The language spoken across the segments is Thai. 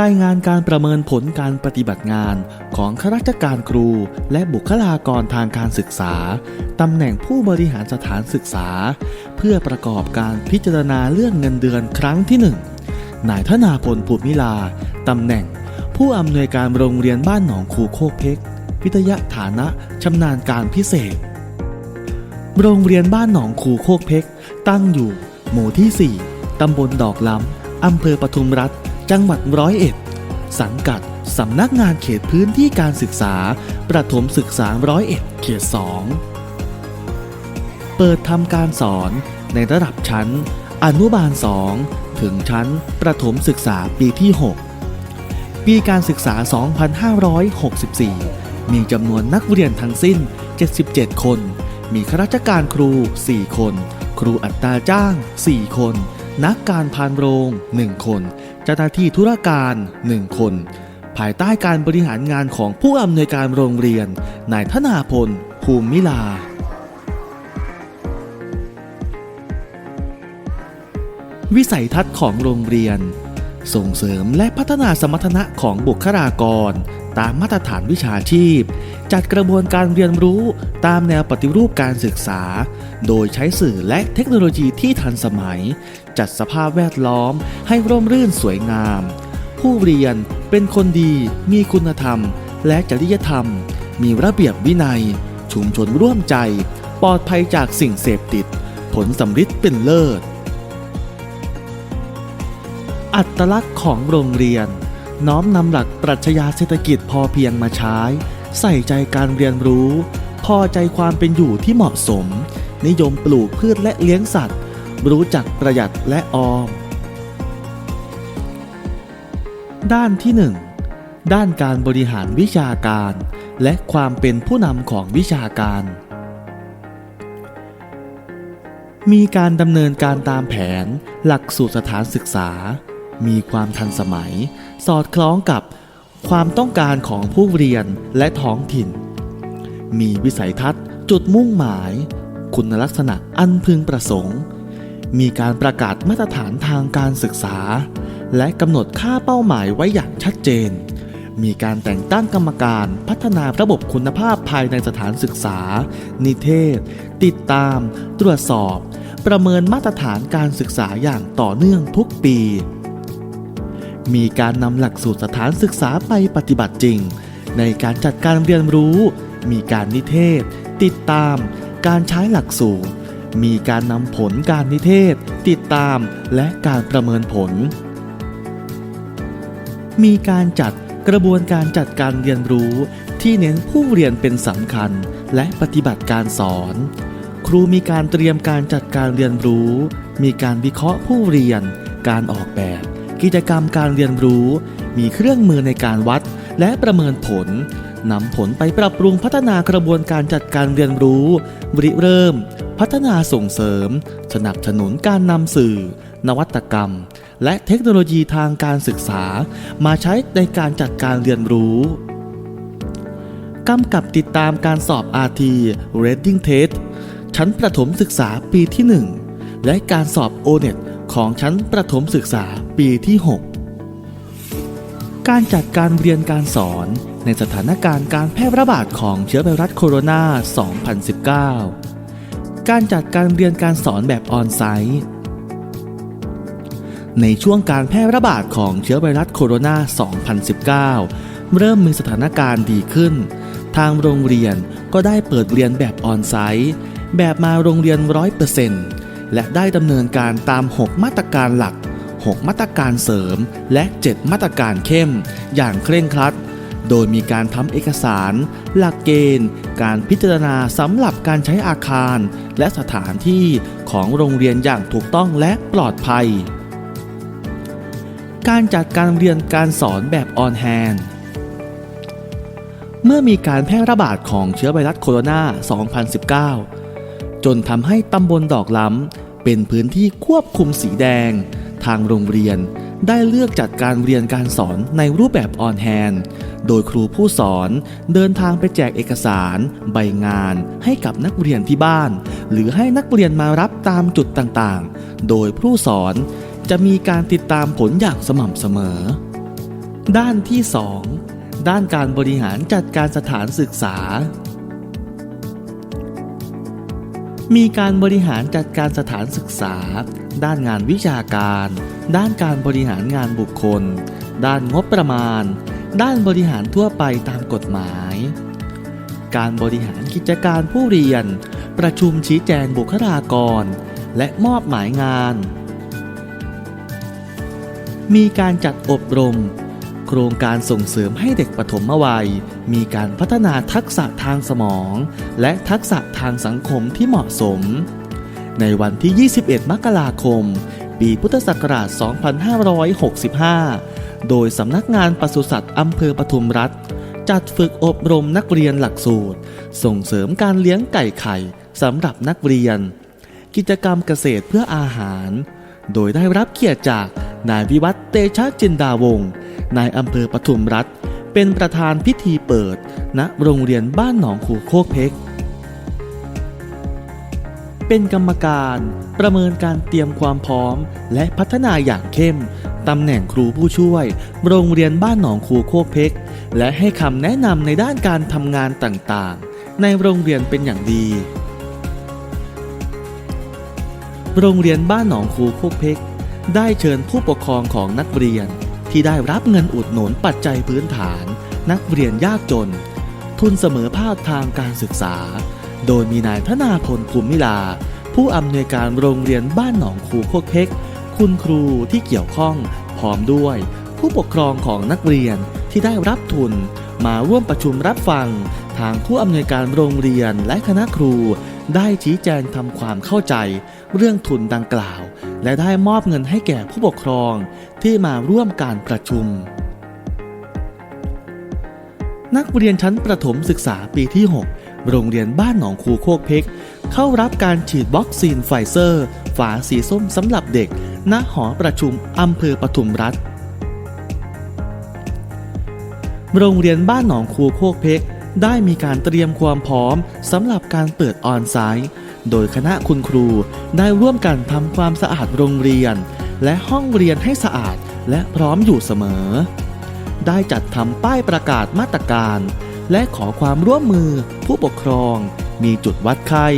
รายงานการประเมินผลการปฏิบัติงานของข้าราชการครูและบุคลากรทางการศึกษา ตำแหน่งผู้บริหารสถานศึกษา เพื่อประกอบการพิจารณาเรื่องเงินเดือนครั้งที่หนึ่งนายธนาพลภูมิลา ตำแหน่ง ผู้อำนวยการโรงเรียนบ้านหนองคูโคกเพกวิทยาฐานะชำนาญการพิเศษ โรงเรียนบ้านหนองคูโคกเพกตั้งอยู่ หมู่ที่ 4 ตำบลดอกล้ำอำเภอปทุมรัฐ จังหวัดร้อยเอ็ด สังกัดสำนักงานเขตพื้นที่การศึกษา ประถมศึกษาร้อยเอ็ดเขต2เปิดทำการสอนในระดับชั้น อนุบาล 2 ถึงชั้นประถมศึกษาปีที่ 6 ปีการศึกษา 2564 มีจำนวนนักเรียนทั้งสิ้น 77 คน มีข้าราชการครู 4 คน ครูอัตราจ้าง 4 คน นักการพานโรง 1 คน เจ้าหน้าที่ธุรการ 1 คน ภายใต้การบริหารงานของผู้อำนวยการโรงเรียนนายธนาพล ภูมิลา วิสัยทัศน์ของโรงเรียน ส่งเสริมและพัฒนาสมรรถนะของบุคลากร ตามมาตรฐานวิชาชีพ จัดกระบวนการเรียนรู้ตามแนวปฏิรูปการศึกษา โดยใช้สื่อและเทคโนโลยีที่ทันสมัย จัดสภาพแวดล้อมให้ร่มรื่นสวยงาม ผู้เรียนเป็นคนดี มีคุณธรรม และจริยธรรม มีระเบียบวินัย ชุมชนร่วมใจ ปลอดภัยจากสิ่งเสพติด ผลสำฤทธิ์เป็นเลิศ อัตลักษณ์ของโรงเรียน น้อมนำหลักปรัชญาเศรษฐกิจพอเพียงมาใช้ ใส่ใจการเรียนรู้ พอใจความเป็นอยู่ที่เหมาะสม นิยมปลูกพืชและเลี้ยงสัตว์ รู้จักประหยัดและออม ด้านที่ 1 ด้านการบริหารวิชาการ และความเป็นผู้นำของวิชาการ มีการดำเนินการตามแผน หลักสูตรสถานศึกษา มีความทันสมัย สอดคล้องกับความต้องการของผู้เรียนและท้องถิ่น มีวิสัยทัศน์ จุดมุ่งหมาย คุณลักษณะอันพึงประสงค์ มีการประกาศมาตรฐานทางการศึกษา และกำหนดค่าเป้าหมายไว้อย่างชัดเจน มีการแต่งตั้งกรรมการพัฒนาระบบคุณภาพภายในสถานศึกษา นิเทศ ติดตาม ตรวจสอบ ประเมินมาตรฐานการศึกษาอย่างต่อเนื่องทุกปี มีการนำหลักสูตรสถานศึกษาไปปฏิบัติจริง ในการจัดการเรียนรู้ มีการนิเทศ ติดตาม การใช้หลักสูตร มีการนำผลการนิเทศ ติดตาม และการประเมินผล มีการจัดกระบวนการจัดการเรียนรู้ที่เน้นผู้เรียนเป็นสำคัญและปฏิบัติการสอน ครูมีการเตรียมการจัดการเรียนรู้ มีการวิเคราะห์ผู้เรียน การออกแบบ กิจกรรมการเรียนรู้ มีเครื่องมือในการวัดและประเมินผลนำผลไปปรับปรุงพัฒนากระบวนการจัดการเรียนรู้ริเริ่ม พัฒนาส่งเสริม สนับสนุนการนำสื่อ นวัตกรรม และเทคโนโลยีทางการศึกษา มาใช้ในการจัดการเรียนรู้กำกับติดตามการสอบ RT Reading Test ชั้นประถมศึกษาปีที่ 1 และการสอบ O-NET ของชั้นประถมศึกษาปีที่ 6 การจัดการเรียนการสอนในสถานการณ์การแพร่ระบาดของเชื้อไวรัสโคโรนา 2019 การจัดการเรียนการสอนแบบออนไซต์ในช่วงการแพร่ระบาดของเชื้อไวรัสโคโรนา 2019 เริ่มมีสถานการณ์ดีขึ้น ทางโรงเรียนก็ได้เปิดเรียนแบบออนไซต์ แบบมาโรงเรียน 100% และได้ดำเนินการตาม 6 มาตรการหลัก 6 มาตรการเสริม และ 7 มาตรการเข้ม อย่างเคร่งครัด โดยมีการทำเอกสาร หลักเกณฑ์ การพิจารณาสำหรับการใช้อาคาร และสถานที่ของโรงเรียนอย่างถูกต้องและปลอดภัย การจัดการเรียนการสอนแบบออนแฮนเมื่อมีการแพร่ระบาดของเชื้อไวรัสโคโรนา 2019 จนทำให้ตำบลดอกล้ำ เป็นพื้นที่ควบคุมสีแดง ทางโรงเรียนได้เลือกจัดการเรียนการสอนในรูปแบบออนแฮนโดยครูผู้สอนเดินทางไปแจกเอกสาร ใบงานให้กับนักเรียนที่บ้าน หรือให้นักเรียนมารับตามจุดต่างๆ โดยผู้สอนจะมีการติดตามผลอย่างสม่ำเสมอ ด้านที่ 2 ด้านการบริหารจัดการสถานศึกษา มีการบริหารจัดการสถานศึกษา ด้านงานวิชาการ ด้านการบริหารงานบุคคล ด้านงบประมาณ ด้านบริหารทั่วไปตามกฎหมาย การบริหารกิจการผู้เรียน ประชุมชี้แจงบุคลากร และมอบหมายงาน มีการจัดอบรม โครงการส่งเสริมให้เด็กปฐมวัย มีการพัฒนาทักษะทางสมอง และทักษะทางสังคมที่เหมาะสม ในวันที่ 21 มกราคม ปีพุทธศักราช 2565 โดยสำนักงานปศุสัตว์อำเภอปทุมรัฐ จัดฝึกอบรมนักเรียนหลักสูตร ส่งเสริมการเลี้ยงไก่ไข่สำหรับนักเรียน กิจกรรมเกษตรเพื่ออาหาร โดยได้รับเกียรติจากนายวิวัฒเตชะจินดาวงศ์นายอำเภอปทุมรัฐ เป็นประธานพิธีเปิดณโรงเรียนบ้านหนองคูโคกเพกเป็นกรรมการประเมินการเตรียมความพร้อม และพัฒนาอย่างเข้มตำแหน่งครูผู้ช่วย โรงเรียนบ้านหนองคูโคกเพกและให้คำแนะนำในด้านการทำงานต่างๆ ในโรงเรียนเป็นอย่างดี โรงเรียนบ้านหนองคูโคกเพกได้เชิญผู้ปกครองของนักเรียน ที่ได้รับเงินอุดหนุนปัจจัยพื้นฐาน นักเรียนยากจน ทุนเสมอภาคทางการศึกษา โดยมีนายธนาพลภูมิลา ผู้อำนวยการโรงเรียนบ้านหนองคูโคกเพกคุณครูที่เกี่ยวข้องพร้อมด้วย ผู้ปกครองของนักเรียนที่ได้รับทุน มาร่วมประชุมรับฟัง ทางผู้อำนวยการโรงเรียนและคณะครู ได้ชี้แจงทำความเข้าใจเรื่องทุนดังกล่าว และได้มอบเงินให้แก่ผู้ปกครองที่มาร่วมการประชุม นักเรียนชั้นประถมศึกษาปีที่ 6 โรงเรียนบ้านหนองคูโคกเพกเข้ารับการฉีดวัคซีนไฟเซอร์ ฝาสีส้มสำหรับเด็ก ณ หอประชุมอำเภอปทุมรัฐ โรงเรียนบ้านหนองคูโคกเพก ได้มีการเตรียมความพร้อมสำหรับการเปิดออนไซต์ โดยคณะคุณครูได้ร่วมกันทำความสะอาดโรงเรียน และห้องเรียนให้สะอาดและพร้อมอยู่เสมอ ได้จัดทำป้ายประกาศมาตรการ และขอความร่วมมือผู้ปกครอง มีจุดวัดไข้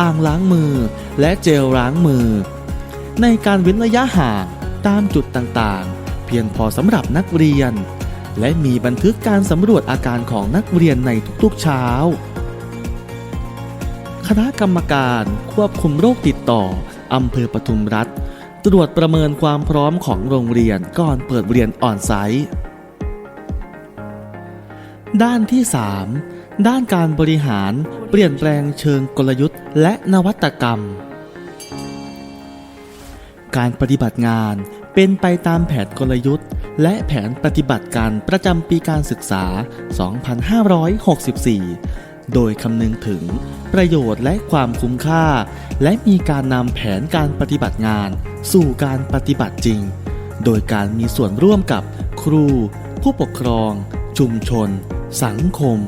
อ่างล้างมือ และเจลล้างมือ ในการเว้นระยะห่างตามจุดต่างๆ เพียงพอสำหรับนักเรียน และมีบันทึกการสำรวจอาการของนักเรียนในทุกๆเช้า คณะกรรมการควบคุมโรคติดต่ออำเภอปทุมรัฐ ตรวจประเมินความพร้อมของโรงเรียนก่อนเปิดเรียนออนไซต์ด้านที่ 3 ด้านการบริหารเปลี่ยนแปลงเชิงกลยุทธ์ และนวัตกรรม การปฏิบัติงาน เป็นไปตามแผนกลยุทธ์ และแผนปฏิบัติการประจำปีการศึกษา 2564 โดยคำนึงถึงประโยชน์และความคุ้มค่า และมีการนำแผนการปฏิบัติงาน สู่การปฏิบัติจริง โดยการมีส่วนร่วมกับครู ผู้ปกครอง ชุมชน สังคม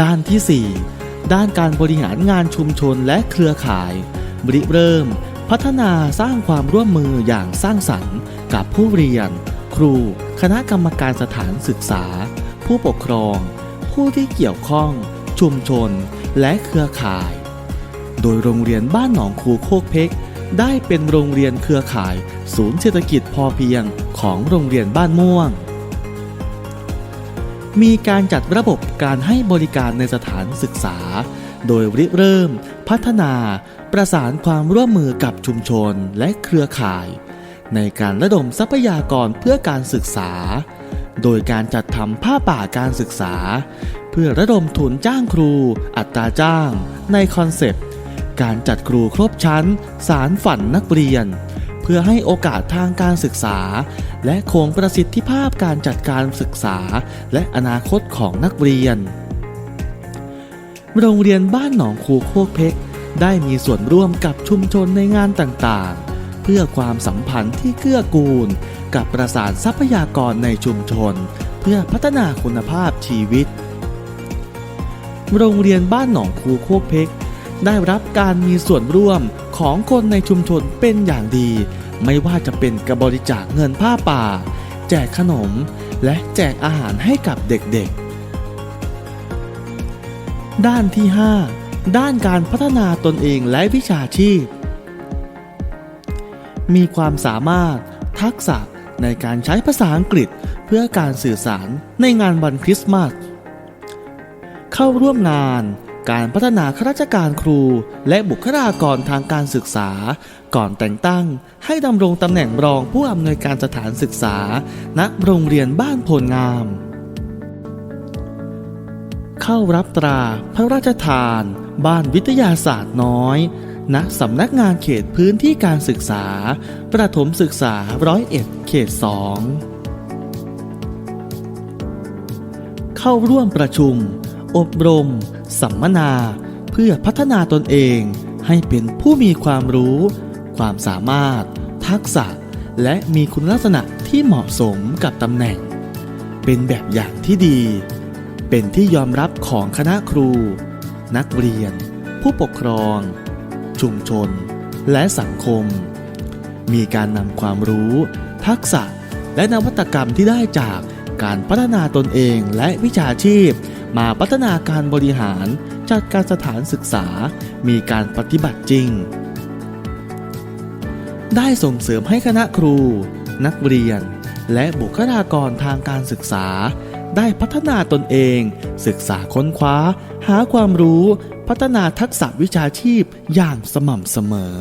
ด้านที่ 4 ด้านการบริหารงานชุมชนและเครือข่ายริเริ่ม พัฒนาสร้างความร่วมมืออย่างสร้างสรรค์ กับผู้เรียน ครู คณะกรรมการสถานศึกษา ผู้ปกครอง ผู้ที่เกี่ยวข้อง ชุมชน และเครือข่าย โดยโรงเรียนบ้านหนองคูโคกเพกได้เป็นโรงเรียนเครือข่าย ศูนย์เศรษฐกิจพอเพียงของโรงเรียนบ้านม่วง มีการจัดระบบการให้บริการในสถานศึกษา โดยริเริ่ม พัฒนา ประสานความร่วมมือกับชุมชนและเครือข่าย ในการระดมทรัพยากรเพื่อการศึกษา โดยการจัดทำผ้าป่าการศึกษา เพื่อระดมทุนจ้างครู อัตราจ้าง ในคอนเซปต์ การจัดครูครบชั้น สารฝันนักเรียนเพื่อให้โอกาสทางการศึกษา และคงประสิทธิภาพการจัดการศึกษา และอนาคตของนักเรียน โรงเรียนบ้านหนองคูโคกเพกได้มีส่วนร่วมกับชุมชนในงานต่างๆ เพื่อความสัมพันธ์ที่เกื้อกูล กับประสานทรัพยากรในชุมชน เพื่อพัฒนาคุณภาพชีวิต โรงเรียนบ้านหนองคูโคกเพกได้รับการมีส่วนร่วมของคนในชุมชนเป็นอย่างดี ไม่ว่าจะเป็นกระบริจาคเงินผ้าป่า แจกขนม และแจกอาหารให้กับเด็กๆ ด้านที่ 5 ด้านการพัฒนาตนเองและวิชาชีพ มีความสามารถ ทักษะในการใช้ภาษาอังกฤษเพื่อการสื่อสารในงานวันคริสต์มาส เข้าร่วมงานการพัฒนาข้าราชการครูและบุคลากรทางการศึกษา ก่อนแต่งตั้งให้ดำรงตำแหน่งรองผู้อำนวยการสถานศึกษา ณ โรงเรียนบ้านโพลงาม เข้ารับตราพระราชทาน บ้านวิทยาศาสตร์น้อย ณสำนักงานเขตพื้นที่การศึกษา ประถมศึกษาร้อยเอ็ดเขตสองเข้าร่วมประชุม อบรม สัมมนา เพื่อพัฒนาตนเองให้เป็นผู้มีความรู้ ความสามารถ ทักษะ และมีคุณลักษณะที่เหมาะสมกับตำแหน่ง เป็นแบบอย่างที่ดี เป็นที่ยอมรับของคณะครู นักเรียน ผู้ปกครอง ชุมชน และสังคม มีการนำความรู้ ทักษะ และนวัตกรรมที่ได้จากการพัฒนาตนเองและวิชาชีพ มาพัฒนาการบริหาร จัดการสถานศึกษา มีการปฏิบัติจริง ได้ส่งเสริมให้คณะครู นักเรียน และบุคลากรทางการศึกษา ได้พัฒนาตนเอง ศึกษาค้นคว้า หาความรู้ พัฒนาทักษะวิชาชีพอย่างสม่ำเสมอ